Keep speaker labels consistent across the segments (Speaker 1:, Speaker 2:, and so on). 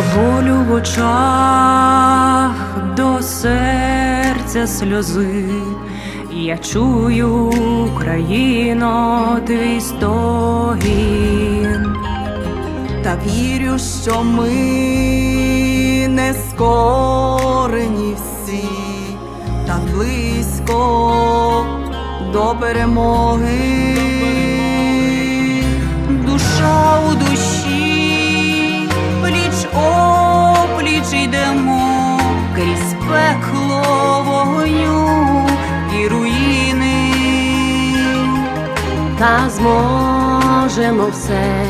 Speaker 1: болю в очах, до серця сльози. Я чую, Україно, твій стогін.
Speaker 2: Та вірю, що ми не скорені всі, так близько до перемоги. Душа у душі,
Speaker 1: Та зможемо все,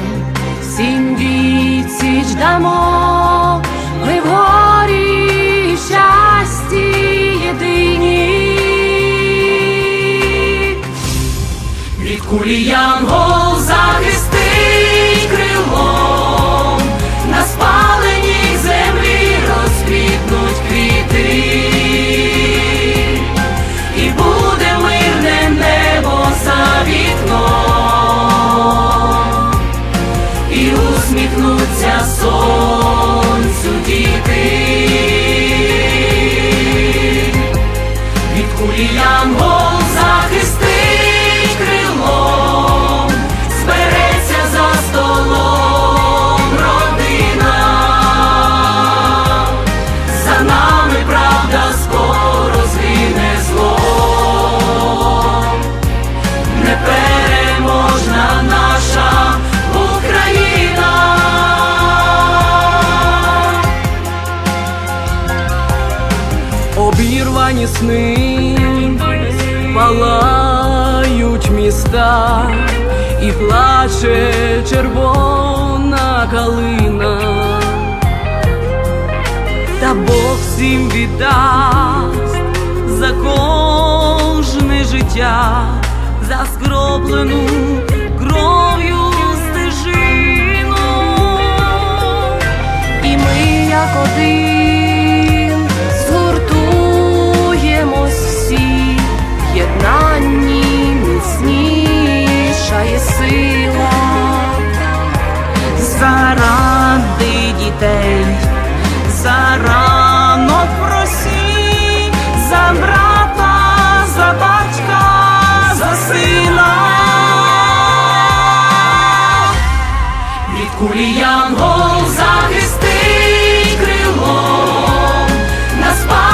Speaker 1: сім відсіч дамо, ми в горі щасті єдині. Від кулі янгол захистить
Speaker 2: Обірвані сни палають міста і плаче червона калина, та Бог всім віддасть за кожне життя, за скроплену заради дітей, за ранок в за брата, за батька, за сина,
Speaker 1: від кулі янгол захистить крилом, на спа.